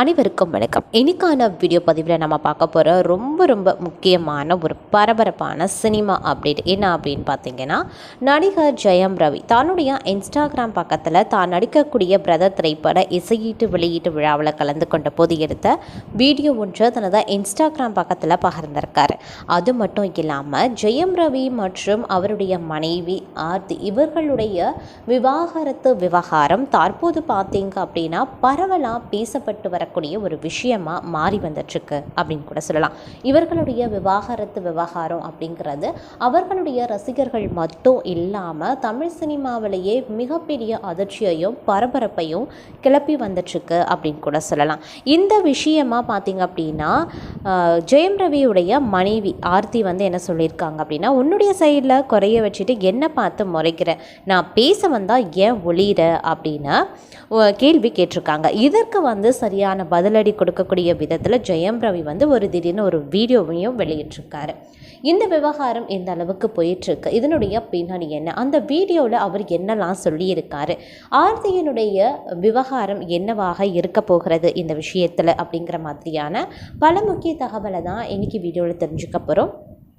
அனைவருக்கும் வணக்கம். இன்னைக்கான வீடியோ பதிவில் நம்ம பார்க்க போகிற ரொம்ப ரொம்ப முக்கியமான ஒரு பரபரப்பான சினிமா அப்டேட் என்ன அப்படின்னு பார்த்தீங்கன்னா நடிகர் ஜெயம் ரவி. தன்னுடைய இன்ஸ்டாகிராம் பக்கத்தில் தான் நடிக்கக்கூடிய பிரதர் திரைப்பட இசையீட்டு வெளியீட்டு விழாவில் கலந்து கொண்ட போது எடுத்த வீடியோ ஒன்று தனது இன்ஸ்டாகிராம் பக்கத்தில் பகிர்ந்திருக்காரு. அது மட்டும் இல்லாமல் ஜெயம் ரவி மற்றும் அவருடைய மனைவி ஆர்த்தி இவர்களுடைய விவாகரத்து விவகாரம் தற்போது பார்த்தீங்க அப்படின்னா பரவலாக பேசப்பட்டு வரக்கூடிய ஒரு விஷயமா மாறி வந்துட்டுருக்கு அப்படின்னு கூட சொல்லலாம். இவர்களுடைய விவாகரத்து விவகாரம் அப்படிங்கிறது அவர்களுடைய ரசிகர்கள் மட்டும் இல்லாமல் தமிழ் சினிமாவிலேயே மிகப்பெரிய அதிர்ச்சியையும் பரபரப்பையும் கிளப்பி வந்துட்டுருக்கு அப்படின்னு கூட சொல்லலாம். இந்த விஷயமா பார்த்தீங்க அப்படின்னா ஜெயம் ரவியுடைய மனைவி ஆர்த்தி வந்து என்ன சொல்லியிருக்காங்க அப்படின்னா உன்னுடைய சைடில் குறைய வச்சுட்டு என்ன பார்த்து முறைக்கிற? நான் பேச வந்தால் ஏன் ஒளியிற? அப்படின்னு கேள்வி கேட்டிருக்காங்க. இதற்கு வந்து சரியான பதிலடி கொடுக்கக்கூடிய விதத்தில் ஜெயம் ரவி வந்து ஒரு திடீர்னு ஒரு வீடியோவையும் வெளியிட்டிருக்காரு. இந்த விவகாரம் எந்த அளவுக்கு போயிட்டுருக்கு? இதனுடைய பின்னாடி என்ன? அந்த வீடியோவில் அவர் என்னெல்லாம் சொல்லியிருக்காரு? ஆர்த்தியினுடைய விவகாரம் என்னவாக இருக்க போகிறது இந்த விஷயத்தில் அப்படிங்கிற மாதிரியான பல முக்கிய தகவலை தான் இன்றைக்கி வீடியோவில் தெரிஞ்சுக்க போகிறோம்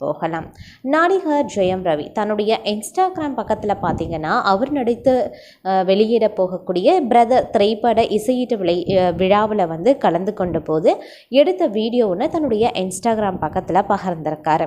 போகலாம். நடிகர் ஜெயம் ரவி தன்னுடைய இன்ஸ்டாகிராம் பக்கத்தில் பார்த்தீங்கன்னா அவர் நடித்து வெளியிட போகக்கூடிய பிரதர் திரைப்பட இசையீட்டு விளை விழாவில் வந்து கலந்து கொண்ட போது எடுத்த வீடியோ ஒன்று தன்னுடைய இன்ஸ்டாகிராம் பக்கத்தில் பகிர்ந்திருக்காரு.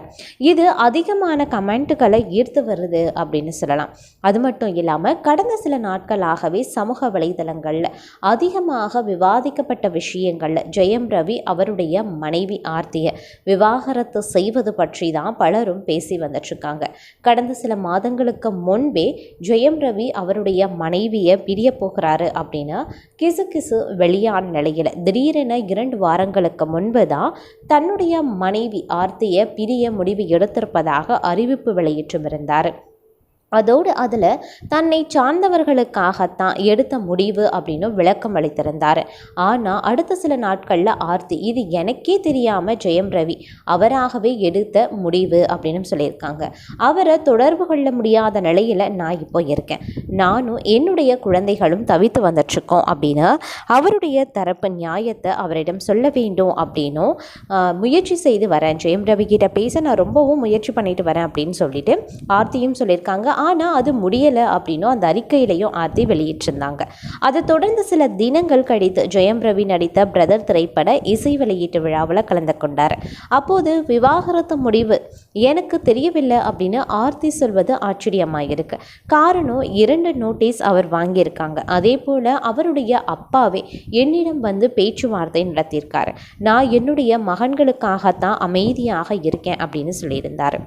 இது அதிகமான கமெண்ட்டுகளை ஈர்த்து வருது அப்படின்னு சொல்லலாம். அது மட்டும் இல்லாமல் கடந்த சில நாட்களாகவே சமூக வலைதளங்களில் அதிகமாக விவாதிக்கப்பட்ட விஷயங்களில் ஜெயம் ரவி அவருடைய மனைவி ஆர்த்திய விவாகரத்து செய்வது பற்றி தான் பலரும் பேசி வந்துட்டுருக்காங்க கடந்த சில மாதங்களுக்கு முன்பே ஜெயம் ரவி அவருடைய மனைவியை பிரிய போகிறாரு அப்படின்னு கிசு கிசு வெளியான நிலையில் திடீரென இரண்டு வாரங்களுக்கு முன்பு தான் தன்னுடைய மனைவி ஆர்த்தியை பிரிய முடிவு எடுத்திருப்பதாக அறிவிப்பு வெளியிட்டிருந்தார் அதோடு அதில் தன்னை சார்ந்தவர்களுக்காகத்தான் எடுத்த முடிவு அப்படின்னு விளக்கம் அளித்திருந்தார். ஆனால் அடுத்த சில நாட்களில் ஆர்த்தி இது எனக்கே தெரியாமல் ஜெயம் ரவி அவராகவே எடுத்த முடிவு அப்படின்னு சொல்லியிருக்காங்க. அவரை தொடர்பு கொள்ள முடியாத நிலையில் நான் இப்போ இருக்கேன். நானும் என்னுடைய குழந்தைகளும் தவித்து வந்துட்டுருக்கோம் அப்படின்னு அவருடைய தரப்பு நியாயத்தை அவரிடம் சொல்ல வேண்டும் அப்படின்னும் முயற்சி செய்து வரேன். ஜெயம் ரவி கிட்ட பேச நான் ரொம்பவும் முயற்சி பண்ணிட்டு வரேன் அப்படின்னு சொல்லிட்டு ஆர்த்தியும் சொல்லியிருக்காங்க. ஆனால் அது முடியலை அப்படின்னும் அந்த அறிக்கையிலையும் ஆர்த்தி வெளியிட்டிருந்தாங்க. அதை தொடர்ந்து சில தினங்கள் கழித்து ஜெயம் ரவி நடித்த பிரதர் திரைப்பட இசை வெளியீட்டு விழாவில் கலந்து கொண்டார். அப்போது விவாகரத்து முடிவு எனக்கு தெரியவில்லை அப்படின்னு ஆர்த்தி சொல்வது ஆச்சரியமாக இருக்கு காரணம் இரண்டு நோட்டீஸ் அவர் வாங்கியிருக்காங்க. அதே போல் அவருடைய அப்பாவே என்னிடம் வந்து பேச்சுவார்த்தை நடத்தியிருக்காரு. நான் என்னுடைய மகன்களுக்காகத்தான் அமைதியாக இருக்கேன் அப்படின்னு சொல்லியிருந்தார்.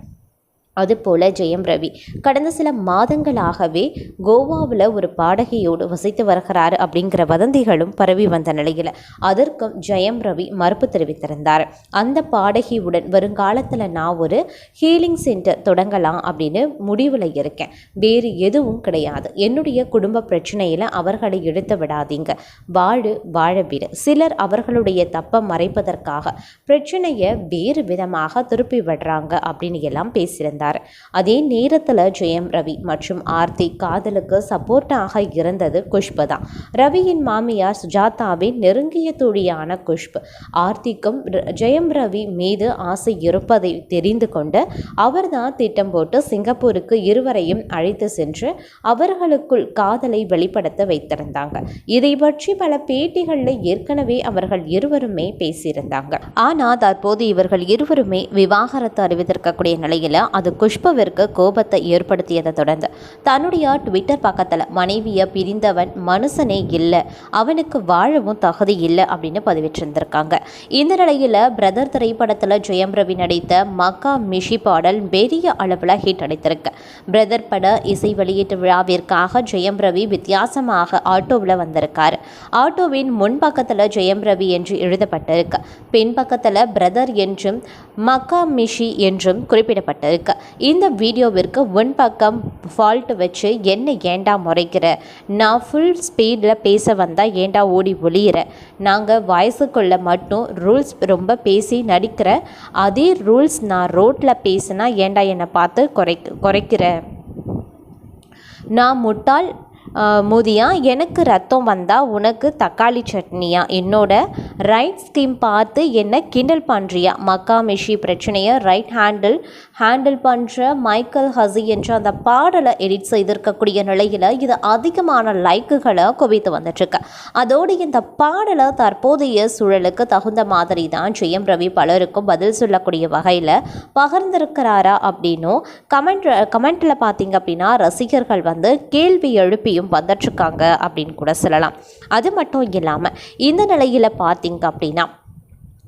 அதுபோல ஜெயம் ரவி. கடந்த சில மாதங்களாகவே கோவாவில் ஒரு பாடகியோடு வசித்து வருகிறார் அப்படிங்கிற வதந்திகளும் பரவி வந்த நிலையில் அதற்கும் ஜெயம் ரவி மறுப்பு தெரிவித்திருந்தார். அந்த பாடகியுடன் வருங்காலத்தில் நான் ஒரு ஹீலிங் சென்டர் தொடங்கலாம் அப்படின்னு முடிவில் இருக்கேன். வேறு எதுவும் கிடையாது. என்னுடைய குடும்ப பிரச்சனையில் அவர்களை எடுத்து விடாதீங்க. வாழு வாழ சிலர் அவர்களுடைய தப்பை மறைப்பதற்காக பிரச்சனையை வேறு விதமாக திருப்பி விடுறாங்க அப்படின்னு எல்லாம் பேசியிருந்தார். இருந்தார் அதே நேரத்தில் ஜெயம் ரவி மற்றும் ஆர்த்தி காதலுக்கு சப்போர்ட்டாக இருந்தது குஷ்பு தான் ரவியின் மாமியார் சுஜாதாவின் நெருங்கிய தோழியான குஷ்பு. ஆர்த்திக்கும் ஜெயம் ரவி மீது ஆசை இருப்பதை தெரிந்து கொண்டு அவர்தான் திட்டம் போட்டு சிங்கப்பூருக்கு இருவரையும் அழைத்து சென்று அவர்களுக்குள் காதலை வெளிப்படுத்த வைத்திருந்தாங்க. இதை பற்றி பல பேட்டிகளில் ஏற்கனவே அவர்கள் இருவருமே பேசியிருந்தாங்க. ஆனால் தற்போது இவர்கள் இருவருமே விவாகரத்து அறிவித்திருக்கக்கூடிய நிலையில் அது குஷ்பவிற்கு கோபத்தை ஏற்படுத்தியதை தொடர்ந்து தன்னுடைய ட்விட்டர் பக்கத்தில் மனைவியை பிரிந்தவன் மனுஷனே இல்லை அவனுக்கு வாழவும் தகுதி இல்லை அப்படின்னு பதிவிட்டிருந்திருக்காங்க. இந்த நிலையில் பிரதர் திரைப்படத்தில் ஜெயம் ரவி நடித்த மக்கா மிஷி பாடல் பெரிய அளவில் ஹிட் அடித்திருக்கு. பிரதர் பட இசை வெளியீட்டு விழாவிற்காக ஜெயம் ரவி வித்தியாசமாக ஆட்டோவில் வந்திருக்காரு. ஆட்டோவின் முன் பக்கத்தில் ஜெயம் ரவி என்று எழுதப்பட்டிருக்கு. பின் பக்கத்தில் பிரதர் என்றும் மக்கா மிஷி என்றும் குறிப்பிடப்பட்டிருக்கு. இந்த வீடியோவிற்கு உன் பக்கம் ஃபால்ட் வச்சு என்ன ஏண்டா முறைக்கிற? நான் ஃபுல் ஸ்பீடில் பேச வந்தால் ஏண்டா ஓடி ஒளியிற? நாங்கள் வயசுக்குள்ளே மட்டும் ரூல்ஸ் ரொம்ப பேசி நடிக்கிற அதே ரூல்ஸ் நான் ரோட்டில் பேசினா ஏண்டா என்னை பார்த்து குறை குறைக்கிற? நான் முட்டாள் மோதியா எனக்கு ரத்தம் வந்தால் உனக்கு தக்காளி சட்னியா? என்னோட ரைட் ஸ்கீம் பார்த்து என்ன கிண்டல் பண்ணுறியா மக்கா மெஷி பிரச்சனையை ரைட் ஹேண்டில் ஹேண்டில் பண்ணுற மைக்கேல் ஹசி என்ற அந்த பாடலை எடிட் செய்திருக்கக்கூடிய நிலையில் இது அதிகமான லைக்குகளை குவித்து வந்துட்டுருக்கு. அதோடு இந்த பாடலை தற்போதைய சூழலுக்கு தகுந்த மாதிரி தான் ஜெயம் ரவி பலருக்கும் பதில் சொல்லக்கூடிய வகையில் பகிர்ந்திருக்கிறாரா அப்படின்னும் கமெண்ட் கமெண்ட்டில் பார்த்தீங்க அப்படின்னா ரசிகர்கள் வந்து கேள்வி எழுப்பியும் வந்துட்டுருக்காங்க அப்படின்னு கூட சொல்லலாம். அது மட்டும் இல்லாமல் இந்த நிலையில் பார்த்தீங்க அப்படின்னா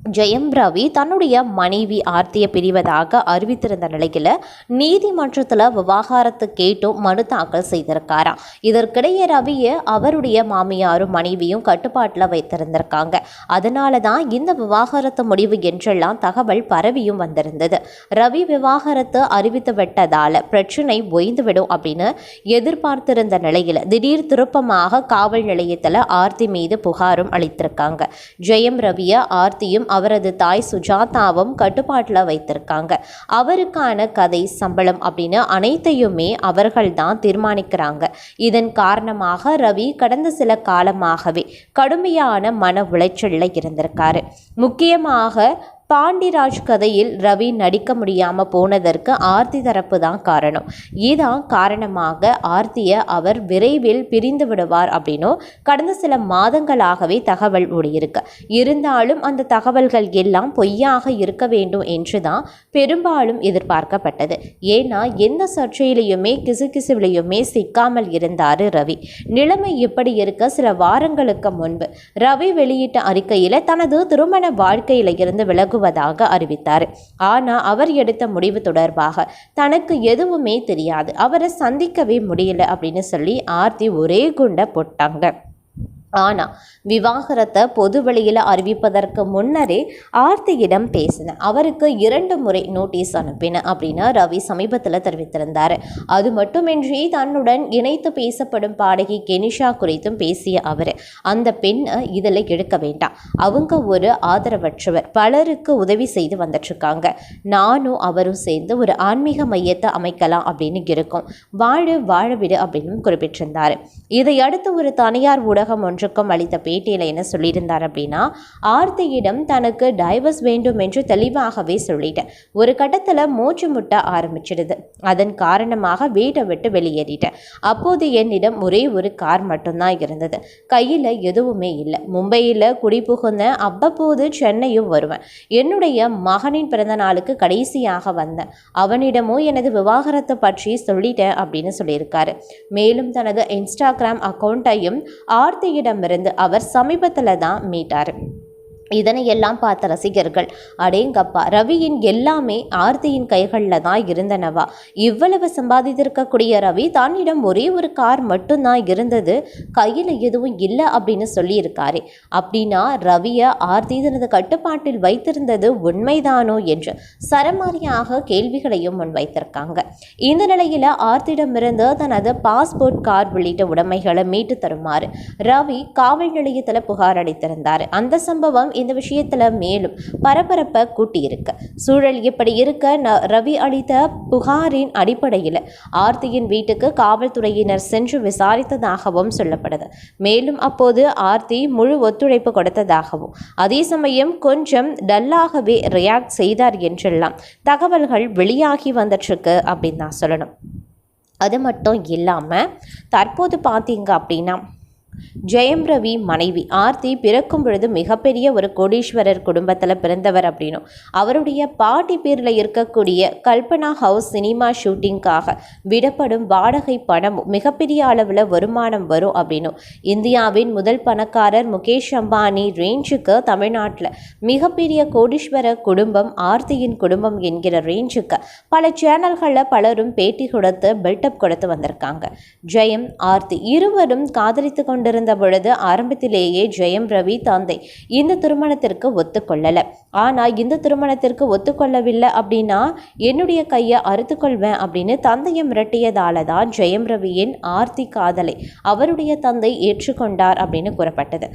ஜெயம் ரவி தன்னுடைய மனைவி ஆர்த்தியை பிரிவதாக அறிவித்திருந்த நிலையில் நீதிமன்றத்தில் விவாகரத்து கேட்டும் மனு தாக்கல் செய்திருக்காராம். இதற்கிடையே ரவியை அவருடைய மாமியாரும் மனைவியும் கட்டுப்பாட்டில் வைத்திருந்திருக்காங்க. அதனால தான் இந்த விவாகரத்து முடிவு என்றெல்லாம் தகவல் பரவியும் வந்திருந்தது. ரவி விவாகரத்து அறிவித்து விட்டதால் பிரச்சனை ஒய்ந்துவிடும் அப்படின்னு எதிர்பார்த்திருந்த நிலையில் திடீர் திருப்பமாக காவல் நிலையத்தில் ஆர்த்தி மீது புகாரும் அளித்திருக்காங்க. ஜெயம் ரவியை ஆர்த்தியும் அவரது தாய் சுஜாதாவும் கட்டுப்பாட்டில் வைத்திருக்காங்க. அவருக்கான கதை சம்பளம் அப்படின்னு அனைத்தையுமே அவர்கள் தான் தீர்மானிக்கிறாங்க. இதன் காரணமாக ரவி கடந்த சில காலமாகவே கடுமையான மன உளைச்சலில் இருந்திருக்காரு. முக்கியமாக பாண்டிராஜ் கதையில் ரவி நடிக்க முடியாமல் போனதற்கு ஆர்த்தி தரப்பு தான் காரணம். இதான் காரணமாக ஆர்த்தியை அவர் விரைவில் பிரிந்து விடுவார் அப்படின்னும் கடந்த சில மாதங்களாகவே தகவல் ஓடியிருக்கு. இருந்தாலும் அந்த தகவல்கள் எல்லாம் பொய்யாக இருக்க வேண்டும் என்று தான் பெரும்பாலும் எதிர்பார்க்கப்பட்டது. ஏன்னா எந்த சர்ச்சையிலையுமே கிசுகிசுவிலையுமே சிக்காமல் இருந்தார் ரவி. நிலைமை இப்படி இருக்க சில வாரங்களுக்கு முன்பு ரவி வெளியிட்ட அறிக்கையில் தனது திருமண வாழ்க்கையில இருந்து விலகுவதாக அறிவித்தார். ஆனால் அவர் எடுத்த முடிவு தொடர்பாக தனக்கு எதுவுமே தெரியாது. அவரை சந்திக்கவே முடியல அப்படின்னு சொல்லி ஆர்த்தி ஒரே குண்டை போட்டாங்க. ஆனால் விவாகரத்தை பொது வெளியில் அறிவிப்பதற்கு முன்னரே ஆர்த்தியிடம் பேசினேன் அவருக்கு இரண்டு முறை நோட்டீஸ் அனுப்பினேன் அப்படின்னு ரவி சமீபத்தில் தெரிவித்திருந்தார். அது மட்டுமின்றி தன்னுடன் இணைத்து பேசப்படும் பாடகி கெனிஷா குறித்தும் பேசிய அவர் அந்த பெண்ணை இதில் எடுக்க வேண்டாம். அவங்க ஒரு ஆதரவற்றவர். பலருக்கு உதவி செய்து வந்துட்டுருக்காங்க. நானும் அவரும் சேர்ந்து ஒரு ஆன்மீக மையத்தை அமைக்கலாம் அப்படின்னு இருக்கும். வாழ வாழ விடு அப்படின்னு குறிப்பிட்டிருந்தார். இதையடுத்து ஒரு தனியார் ஊடகம் ஒன்று ஒன்றுக்கும் அளித்த பேட்டியில் என்ன சொல்லியிருந்தார் அப்படின்னா ஆர்த்தியிடம் தனக்கு டைவர்ஸ் வேண்டும் என்று தெளிவாகவே சொல்லிட்டேன். ஒரு கட்டத்தில் மூச்சு முட்ட ஆரம்பிச்சிடுது. அதன் காரணமாக வீட்டை விட்டு வெளியேறிட்டேன். அப்போது என்னிடம் ஒரே ஒரு கார் மட்டும்தான் இருந்தது. கையில் எதுவுமே இல்லை. மும்பையில் குடிபுகுந்த அவ்வப்போது சென்னையும் வருவேன். என்னுடைய மகனின் பிறந்த நாளுக்கு கடைசியாக வந்தேன். அவனிடமும் எனது விவாகரத்தை பற்றி சொல்லிட்டேன் அப்படின்னு சொல்லியிருக்காரு. மேலும் தனது இன்ஸ்டாகிராம் அக்கௌண்ட்டையும் ஆர்த்தியிடமிருந்து அவர் சமீபத்தில் தான் மீட்டார். இதனை எல்லாம் பார்த்த ரசிகர்கள் அடேங்கப்பா ரவியின் எல்லாமே ஆர்த்தியின் கைகளில் தான் இருந்தனவா? இவ்வளவு சம்பாதித்திருக்கக்கூடிய ரவி தன்னிடம் ஒரே ஒரு கார் மட்டும்தான் இருந்தது கையில் எதுவும் இல்லை அப்படின்னு சொல்லியிருக்காரு. அப்படின்னா ரவியை ஆர்த்தி தனது கட்டுப்பாட்டில் வைத்திருந்தது உண்மைதானோ என்று சரமாரியாக கேள்விகளையும் முன்வைத்திருக்காங்க. இந்த நிலையில் ஆர்த்தியிடமிருந்து தனது பாஸ்போர்ட் கார் உள்ளிட்ட உடைமைகளை மீட்டு தருமாறு ரவி காவல் நிலையத்தில் புகார் அளித்திருந்தார். அந்த சம்பவம் இந்த விஷயத்தில் மேலும் பரபரப்பை கூட்டியிருக்கு. சூழல் இப்படி இருக்க ந- ரவி அளித்த புகாரின் அடிப்படையில் ஆர்த்தியின் வீட்டுக்கு காவல்துறையினர் சென்று விசாரித்ததாகவும் சொல்லப்படுது. மேலும் அப்போது ஆர்த்தி முழு ஒத்துழைப்பு கொடுத்ததாகவும் அதே சமயம் கொஞ்சம் டல்லாகவே ரியாக்ட் செய்தார் என்றெல்லாம் தகவல்கள் வெளியாகி வந்துட்டுருக்கு அப்படின்னு தான் சொல்லணும். அது மட்டும் இல்லாமல் தற்போது பார்த்தீங்க அப்படின்னா ஜெயம் ரவி மனைவி. ஆர்த்தி பிறக்கும் பொழுது மிகப்பெரிய ஒரு கோடீஸ்வரர் குடும்பத்தில் பிறந்தவர் அப்படின்னும் அவருடைய பாட்டி பேரில் இருக்கக்கூடிய கல்பனா ஹவுஸ் சினிமா ஷூட்டிங்காக விடப்படும் வாடகை பணமும் மிகப்பெரிய அளவில் வருமானம் வரும் அப்படின்னும் இந்தியாவின் முதல் பணக்காரர் முகேஷ் அம்பானி ரேஞ்சுக்கு தமிழ்நாட்டில் மிகப்பெரிய கோடீஸ்வர குடும்பம் ஆர்த்தியின் குடும்பம் என்கிற ரேஞ்சுக்கு பல சேனல்களில் பலரும் பேட்டி கொடுத்து பில்டப் கொடுத்து வந்திருக்காங்க. ஜெயம் ஆர்த்தி இருவரும் காதலித்து கொண்டு கொண்டிருந்த பொழுது ஆரம்பத்திலேயே ஜெயம் ரவி தந்தை இந்த திருமணத்திற்கு ஒத்துக்கொள்ளலை. ஆனால் இந்த திருமணத்திற்கு ஒத்துக்கொள்ளவில்லை அப்படின்னா என்னுடைய கையை அறுத்துக்கொள்வேன் அப்படின்னு தந்தையை மிரட்டியதால தான் ஜெயம் ரவியின் ஆர்த்தி காதலை அவருடைய தந்தை ஏற்றுக்கொண்டார் அப்படின்னு கூறப்பட்டது.